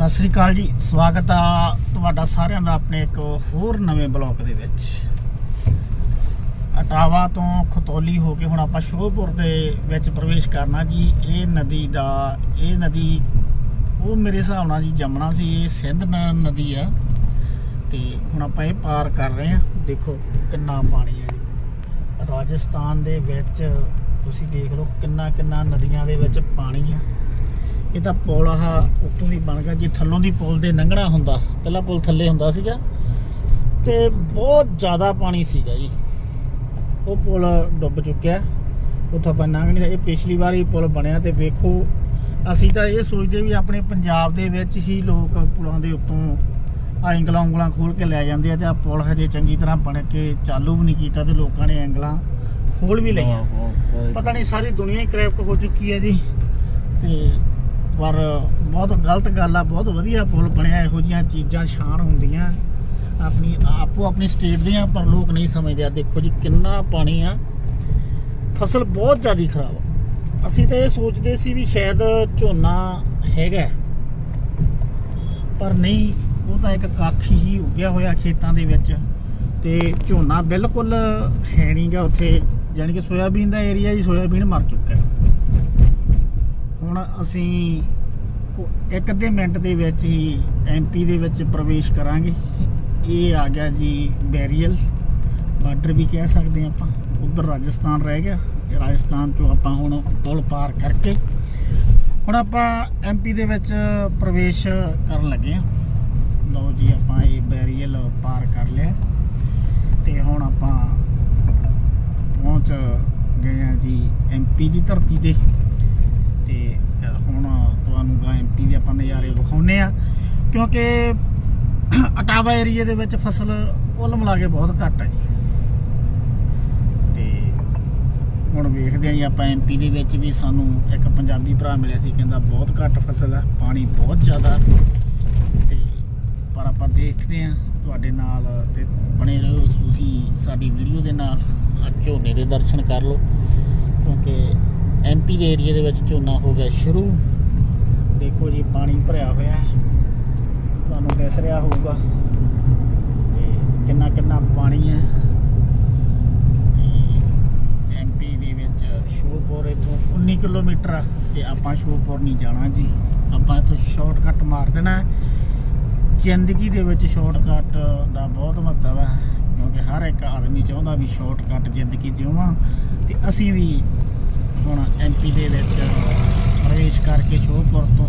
ਸਤਿ ਸ੍ਰੀ ਅਕਾਲ ਜੀ। ਸਵਾਗਤ ਆ ਤੁਹਾਡਾ ਸਾਰਿਆਂ ਦਾ ਆਪਣੇ ਇੱਕ ਹੋਰ ਨਵੇਂ ਬਲੌਗ ਦੇ ਵਿੱਚ। ਅਟਾਵਾ ਤੋਂ ਖਤੌਲੀ ਹੋ ਕੇ ਹੁਣ ਆਪਾਂ ਸ਼ੋਹਪੁਰ ਦੇ ਵਿੱਚ ਪ੍ਰਵੇਸ਼ ਕਰਨਾ ਜੀ। ਇਹ ਨਦੀ ਦਾ, ਇਹ ਨਦੀ, ਉਹ ਮੇਰੇ ਹਿਸਾਬ ਨਾਲ ਜੀ ਜਮਨਾ ਸੀ, ਇਹ ਸਿੰਧ ਨਦੀ ਆ। ਤੇ ਹੁਣ ਆਪਾਂ ਇਹ ਪਾਰ ਕਰ ਰਹੇ ਆ ਦੇਖੋ ਕਿੰਨਾ ਪਾਣੀ ਹੈ ਜੀ। ਰਾਜਸਥਾਨ ਦੇ ਵਿੱਚ ਤੁਸੀਂ ਦੇਖ ਲਓ ਕਿੰਨਾ ਕਿੰਨਾ ਨਦੀਆਂ ਦੇ ਵਿੱਚ ਪਾਣੀ ਆ। ਇਹ ਤਾਂ ਪੁਲ ਆਹ ਉੱਤੋਂ ਦੀ ਬਣ ਗਿਆ ਜੇ ਥੱਲੋਂ ਦੀ ਪੁਲ ਦੇ ਲੰਘਣਾ ਹੁੰਦਾ ਪਹਿਲਾਂ ਪੁਲ ਥੱਲੇ ਹੁੰਦਾ ਸੀਗਾ ਤੇ ਬਹੁਤ ਜ਼ਿਆਦਾ ਪਾਣੀ ਸੀਗਾ ਜੀ। ਉਹ ਪੁਲ ਡੁੱਬ ਚੁੱਕਿਆ ਉੱਥੋਂ ਆਪਾਂ ਲੰਘ ਨਹੀਂ ਇਹ ਪਿਛਲੀ ਵਾਰ ਹੀ ਪੁਲ ਬਣਿਆ ਤੇ ਵੇਖੋ ਅਸੀਂ ਤਾਂ ਇਹ ਸੋਚਦੇ ਵੀ ਆਪਣੇ ਪੰਜਾਬ ਦੇ ਵਿੱਚ ਹੀ ਲੋਕ ਪੁਲਾਂ ਦੇ ਉੱਤੋਂ ਆ ਐਂਗਲਾਂ ਉਂਗਲਾਂ ਖੋਲ ਕੇ ਲੈ ਜਾਂਦੇ ਆ ਤੇ ਆ ਪੁਲ ਹਜੇ ਚੰਗੀ ਤਰ੍ਹਾਂ ਬਣ ਕੇ ਚਾਲੂ ਵੀ ਨਹੀਂ ਕੀਤਾ ਤੇ ਲੋਕਾਂ ਨੇ ਐਂਗਲਾਂ ਖੋਲ ਵੀ ਲਈਆਂ। ਪਤਾ ਨਹੀਂ ਸਾਰੀ ਦੁਨੀਆ ਹੀ ਕਰੈਪਟ ਹੋ ਚੁੱਕੀ ਹੈ ਜੀ। ਤੇ ਪਰ ਬਹੁਤ ਗਲਤ ਗੱਲ ਆ, ਬਹੁਤ ਵਧੀਆ ਪੁਲ ਬਣਿਆ, ਇਹੋ ਜੀਆਂ ਚੀਜ਼ਾਂ ਸ਼ਾਨ ਹੁੰਦੀਆਂ। ਆਪਣੀ, ਆਪੋ ਆਪਣੀ ਸਟੇਟ ਦੀਆਂ, ਪਰ ਲੋਕ ਨਹੀਂ ਸਮਝਦੇ ਆ, ਦੇਖੋ ਜੀ ਕਿੰਨਾ ਪਾਣੀ ਆ। ਫਸਲ ਬਹੁਤ ਜ਼ਿਆਦਾ ਖਰਾਬ ਅਸੀਂ ਤਾਂ ਇਹ ਸੋਚਦੇ ਸੀ ਵੀ ਸ਼ਾਇਦ ਝੋਨਾ ਹੈਗਾ। ਪਰ ਨਹੀਂ, ਉਹ ਤਾਂ ਇੱਕ ਕੱਖ ਹੀ ਉੱਗਿਆ ਹੋਇਆ ਖੇਤਾਂ ਦੇ ਵਿੱਚ। ਤੇ ਝੋਨਾ ਬਿਲਕੁਲ ਹੈ ਨਹੀਂਗਾ ਉੱਥੇ। ਯਾਨੀ ਕਿ ਸੋਇਆਬੀਨ ਦਾ ਏਰੀਆ ਹੀ ਸੋਇਆਬੀਨ ਮਰ ਚੁੱਕਾ ਹੁਣ ਅਸੀਂ ਇੱਕ ਅੱਧੇ ਮਿੰਟ ਦੇ ਵਿੱਚ ਹੀ ਐਮਪੀ ਦੇ ਵਿੱਚ ਪ੍ਰਵੇਸ਼ ਕਰਾਂਗੇ। ਇਹ ਆ ਗਿਆ ਜੀ ਬੈਰੀਅਲ। ਬਾਰਡਰ ਵੀ ਕਹਿ ਸਕਦੇ ਆਪਾਂ, ਉਧਰ ਰਾਜਸਥਾਨ ਰਹਿ ਗਿਆ। ਇਹ ਰਾਜਸਥਾਨ ਤੋਂ ਆਪਾਂ ਹੁਣ ਪੁਲ ਪਾਰ ਕਰਕੇ ਹੁਣ ਆਪਾਂ ਐਮਪੀ ਦੇ ਵਿੱਚ ਪ੍ਰਵੇਸ਼ ਕਰਨ ਲੱਗੇ ਹਾਂ। ਲਓ ਜੀ, ਆਪਾਂ ਇਹ ਬੈਰੀਅਲ ਪਾਰ ਕਰ ਲਿਆ। ਤੇ ਹੁਣ ਆਪਾਂ ਪਹੁੰਚ ਗਏ ਆ ਜੀ ਐਮਪੀ ਦੀ ਧਰਤੀ ਤੇ। ਤੇ ਹੁਣ ਤੁਹਾਨੂੰ ਗਾ ਐਮਪੀ ਦੇ ਆਪਾਂ ਨਜ਼ਾਰੇ ਵਿਖਾਉਨੇ ਆ ਕਿਉਂਕਿ ਅਟਾਵਾ ਏਰੀਆ ਦੇ ਵਿੱਚ ਫਸਲ ਕੁੱਲ ਮਿਲਾ ਕੇ ਬਹੁਤ ਘੱਟ ਹੈ ਜੀ। ਤੇ ਹੁਣ ਵੇਖਦੇ ਆ ਜੀ, ਆਪਾਂ ਐਮਪੀ ਦੇ ਵਿੱਚ ਵੀ ਸਾਨੂੰ ਇੱਕ ਪੰਜਾਬੀ ਭਰਾ ਮਿਲਿਆ ਸੀ, ਕਹਿੰਦਾ ਬਹੁਤ ਘੱਟ ਫਸਲ ਆ, ਪਾਣੀ ਬਹੁਤ ਜ਼ਿਆਦਾ। ਤੇ ਪਰ ਆਪਾਂ ਦੇਖਦੇ ਆ ਤੁਹਾਡੇ ਨਾਲ ਤੇ ਬਣੇ ਰਹੋ, ਤੁਸੀਂ ਸਾਡੀ ਵੀਡੀਓ ਦੇ ਨਾਲ ਅੱਜ ਝੋਨੇ ਦੇ ਦਰਸ਼ਨ ਕਰ ਲਓ। ਕਿਉਂਕਿ ਐਮਪੀ ਦੇ ਏਰੀਆ ਦੇ ਵਿੱਚ ਝੋਨਾ ਹੋ ਗਿਆ ਸ਼ੁਰੂ। ਦੇਖੋ ਜੀ, ਪਾਣੀ ਭਰਿਆ ਹੋਇਆ ਹੈ। ਤੁਹਾਨੂੰ ਦਿਸ ਰਿਹਾ ਹੋਊਗਾ ਤੇ ਕਿੰਨਾ ਕਿੰਨਾ ਪਾਣੀ ਹੈ। ਐਮਪੀ ਦੇ ਵਿੱਚ ਸ਼ੋਪੁਰ ਇਥੋਂ 19 ਕਿਲੋਮੀਟਰ ਆ ਤੇ ਆਪਾਂ ਸ਼ੋਪੁਰ ਨਹੀਂ ਜਾਣਾ ਜੀ। ਆਪਾਂ ਇਥੋਂ ਸ਼ਾਰਟਕਟ ਮਾਰ ਦੇਣਾ ਜ਼ਿੰਦਗੀ ਦੇ ਵਿੱਚ ਸ਼ਾਰਟਕਟ ਦਾ ਬਹੁਤ ਮਹੱਤਵ ਹੈ, ਕਿਉਂਕਿ ਹਰ ਇੱਕ ਆਦਮੀ ਚਾਹੁੰਦਾ ਵੀ ਸ਼ਾਰਟਕਟ ਜ਼ਿੰਦਗੀ ਜਿਉਵਾਂ ਤੇ ਅਸੀਂ ਵੀ ਹੁਣ ਐਮਪੀ ਦੇ ਵਿੱਚ ਪ੍ਰਵੇਸ਼ ਕਰਕੇ ਸ਼ੋਪੁਰ ਤੋਂ